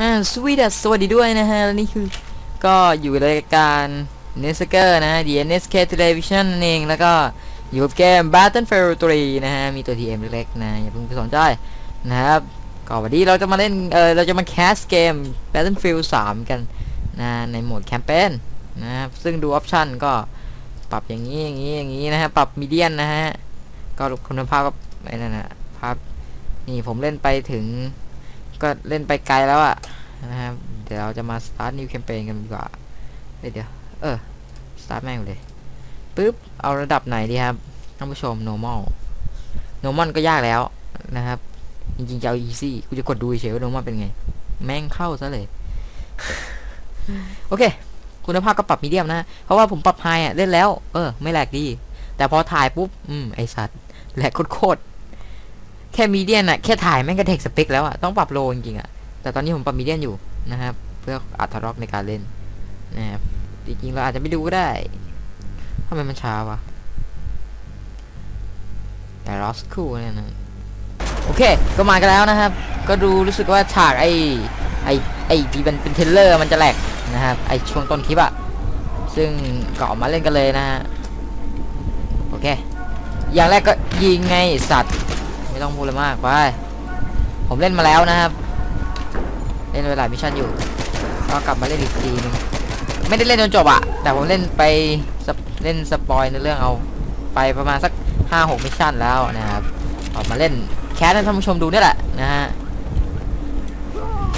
อ่าสวีดัสสวัสดีด้วยนะฮะและนี่คือก็อยู่ในรายการเนสเกอร์นะฮะ The NSK Television นั่นเองแล้วก็อยู่กับเกม Battlefield 3นะฮะ มีตัว TM เล็กๆนะ อย่าเพิ่งไปสนใจนะครับก็วันนี้เราจะมาเล่นเออเราจะมาแคสเกม Battlefield 3 กันนะในโหมดแคมเปญนะครับซึ่งดูออปชันก็ปรับอย่างนี้อย่างนี้อย่างนี้นะฮะปรับมีเดียนนะฮะก็คุณภาพก็ไอ้นั่นนะภาพนี่ผมเล่นไปถึง ก็เล่นไปไกลแล้วอะนะครับ เดี๋ยวเราจะมา start new campaign กันดีกว่าเดี๋ยว เออ start แม่งเลยปึ๊บ เอาระดับไหนดีครับท่านผู้ชม normal normal ก็ยากแล้วนะครับ จริงๆจะเอา easy กูจะกดดูเฉยว่า normal เป็นไง แม่งเข้าซะเลย โอเค คุณภาพก็ปรับมีเดียมนะ เพราะว่าผมปรับไฮอะเล่นแล้ว เออ ไม่แหลกดี แต่พอถ่ายปุ๊บ อืม ไอสัตว์แหลกโคตร แค่มีเดียนอะแค่ถ่ายแม่งก็เทคสเปคแล้วอะต้องปรับโลจริงๆอะแต่ตอนนี้ผมปรับมีเดียนอยู่นะครับ เพื่ออัตรอกในการเล่นนะครับจริงๆเราอาจจะไม่ดูก็ได้ทำไมมันช้าวะแต่รอสคูเนี่ยนะโอเค ก็มากันแล้วนะครับ ก็ดูรู้สึกว่าฉากไอไอไอที่มันเป็นเทเลอร์มันจะแหลกนะครับไอช่วงต้นคลิปอะซึ่งก็ออกมาเล่นกันเลยนะฮะโอเค อย่างแรกก็ยิงไงสัตว์ ไม่ต้องพูดเลยมากไปผมเล่นมาแล้วนะครับ เล่นเวลามิชชั่นอยู่ ก็กลับมาเล่นอีกทีนึงไม่ได้เล่นจนจบอะแต่ผมเล่นไปเล่นสปอยในเรื่องเอา ไปประมาณสักห้าหกมิชชั่นแล้วนะครับออกมาเล่นแคสให้ท่านผู้ชมดูนี่แหละนะฮะ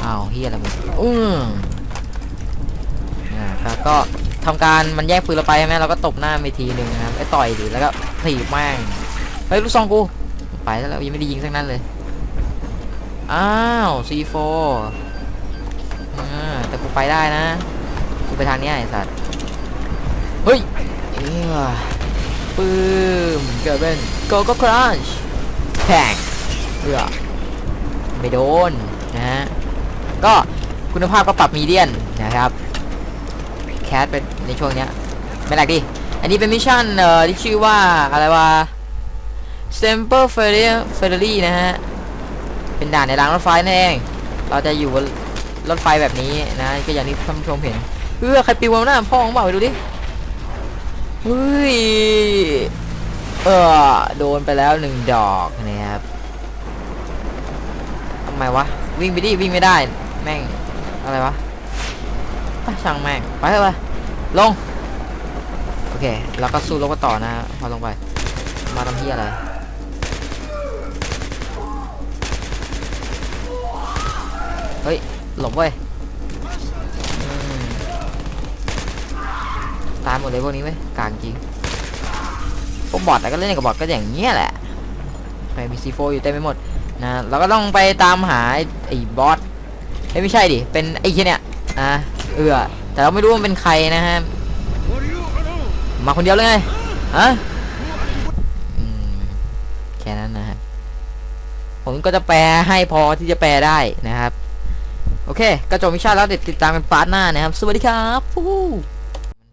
อ้าวเฮียอะไรมึงอือนะครับก็ทำการมันแย่งปืนเราไปใช่ไหมเราก็ตบหน้าไปทีหนึ่งนะครับไอ้ต่อยดิแล้วก็ถีบแม่งเฮ้ยลูกซองกู ไปแล้วยังไม่ได้ยิงสักนั้นเลย อ้าว C4 อแต่กูไปได้นะ กูไปทางนี้ไอ้สัตว์ เฮ้ยเอ้ยปื้มเกิดเป็นโกโก้ครัชแพงเพื่อไม่โดนนะฮะ ก็คุณภาพก็ปรับมีเดียนนะครับ แคสเป็นในช่วงเนี้ยไม่แหลกดิ อันนี้เป็นมิชชั่นเอ่อที่ชื่อว่าอะไรวะ s t e m p e r f e r r y f e r r y นะฮะ เป็นด่านในรางรถไฟนั่นเอง เราจะอยู่บนรถไฟแบบนี้นะ ก็อย่างที่ท่านผู้ชมเห็นเออใครปิวมาหน้าพ่อของเปล่าไปดูดิเฮ้ยเออโดนไปแล้วหนึ่งดอกนะครับทำไมวะ วิ่งไปดิวิ่งไม่ได้ แม่ง อะไรวะช่างแม่ง ไปเถอะลง โอเค แล้วก็สู้รบกันต่อนะ พอลงไป มาทำเฮียอะไร เฮ้ย หลบเว้ยตายหมดเลยพวกนี้เว้ยกลางจริงพวกบอทแล้วก็เล่นกับบอทก็อย่างเงี้ยแหละไปมีซีโฟอยู่เต็มไปหมดนะเราก็ต้องไปตามหาไอ้บอสเอ้ยไม่ใช่ดิเป็นไอ้เหี้ยเนี่ยอะเออแต่เราไม่รู้ว่ามันเป็นใครนะฮะมาคนเดียวเลยไงฮะแค่นั้นนะฮะผมก็จะแปลให้พอที่จะแปลได้นะครับ โอเคก็จบมิชชั่นแล้วเดี๋ยวติดตามกันพาร์ทหน้านะครับ สวัสดีครับฟู้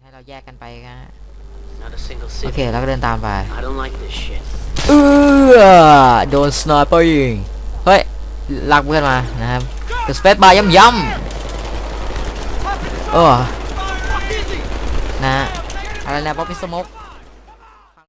ให้เราแยกกันไปกัน Not a single โอ city. เคแล้วก็เดินตามไป I don't like this shit. เออโดนสไนเปอร์ยิงเฮ้ยลากเพื่อนมานะครับกดสเปซบาร์ย้ำย้ำเออนะฮะอะไรนะป๊อปปี้สโมก